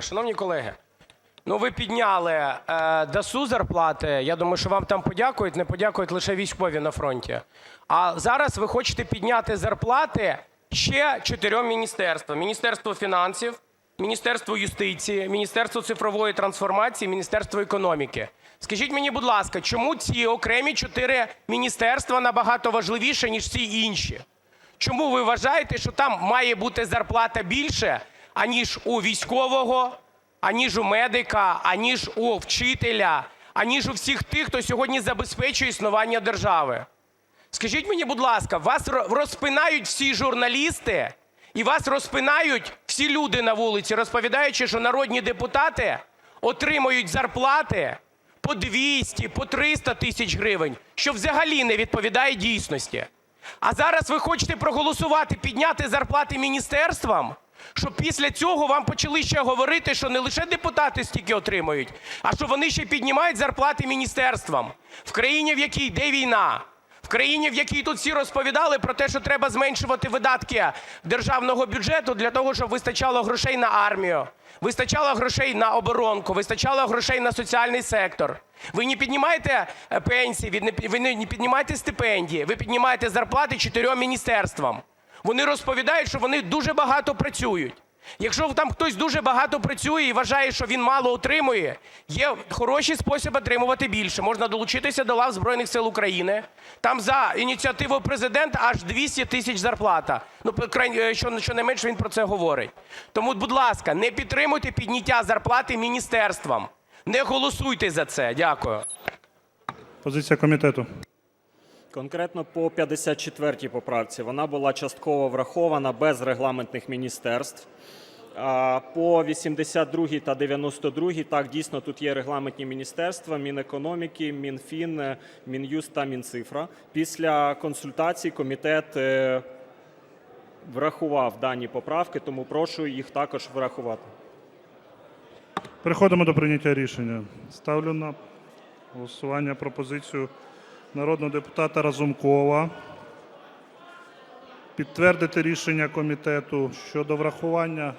Шановні колеги, ну ви підняли е, ДАСУ зарплати. Я думаю, що вам там подякують, не подякують лише військові на фронті. А зараз ви хочете підняти зарплати ще чотирьом міністерствам: Міністерство фінансів, Міністерство юстиції, Міністерство цифрової трансформації, Міністерство економіки. Скажіть мені, будь ласка, чому ці окремі чотири міністерства набагато важливіше, ніж всі інші? Чому ви вважаєте, що там має бути зарплата більше, аніж у військового, аніж у медика, аніж у вчителя, аніж у всіх тих, хто сьогодні забезпечує існування держави? Скажіть мені, будь ласка, вас розпинають всі журналісти і вас розпинають всі люди на вулиці, розповідаючи, що народні депутати отримують зарплати по 200, по 300 тисяч гривень, що взагалі не відповідає дійсності. А зараз ви хочете проголосувати, підняти зарплати міністерствам, щоб після цього вам почали ще говорити, що не лише депутати стільки отримують, а що вони ще піднімають зарплати міністерствам в країні, в якій йде війна, в країні, в якій тут всі розповідали про те, що треба зменшувати видатки державного бюджету для того, щоб вистачало грошей на армію, вистачало грошей на оборонку, вистачало грошей на соціальний сектор. Ви не піднімаєте е, пенсії, ви не піднімаєте стипендії, ви піднімаєте зарплати чотирьом міністерствам. Вони розповідають, що вони дуже багато працюють. Якщо там хтось дуже багато працює і вважає, що він мало отримує, є хороший спосіб отримувати більше. Можна долучитися до лав Збройних сил України. Там за ініціативою президента аж 200 тисяч зарплата. Ну, по е, що не менше він про це говорить. Тому, будь ласка, не підтримуйте підняття зарплати міністерствам. Не голосуйте за це. Дякую. Позиція комітету. Конкретно по 54-й поправці вона була частково врахована без регламентних міністерств. По 82-й та 92-й, так, дійсно, тут є регламентні міністерства, Мінекономіки, Мінфін, Мін'юст та Мінцифра. Після консультацій комітет е, врахував дані поправки, тому прошу їх також врахувати. Переходимо до прийняття рішення. Ставлю на голосування пропозицію народного депутата Разумкова. Підтвердити рішення комітету щодо врахування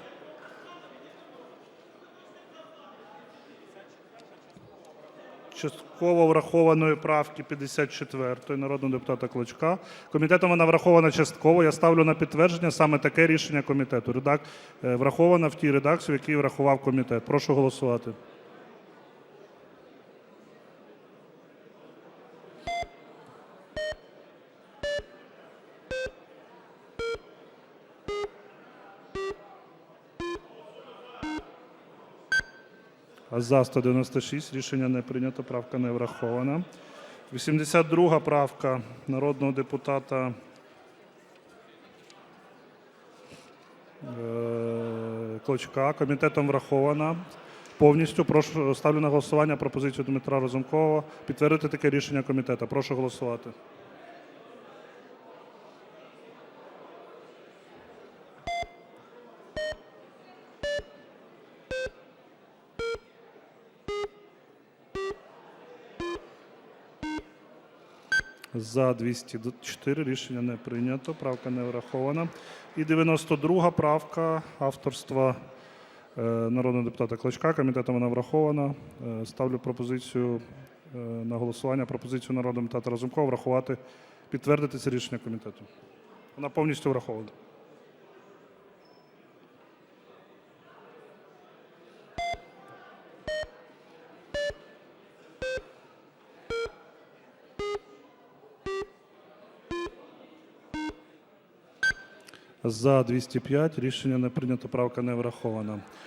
частково врахованої правки 54 народного депутата Клочка. Комітетом вона врахована частково. Я ставлю на підтвердження саме таке рішення комітету. Редак... е, Врахована в тій редакції, в якій врахував комітет. Прошу голосувати. За 196 рішення не прийнято, правка не врахована. 82 правка народного депутата е, Клочка. Комітетом врахована. Повністю прошу ставлю на голосування пропозицію Дмитра Розумкова підтвердити таке рішення комітету. Прошу голосувати. За 204 рішення не прийнято. Правка не врахована. І 92 правка авторства е, народного депутата Клочка. Комітетом вона врахована. Е, Ставлю пропозицію е, на голосування. Пропозицію народного депутата Разумкова врахувати, підтвердити це рішення комітету. Вона повністю врахована. За 205 рішення не прийнято, правка не врахована.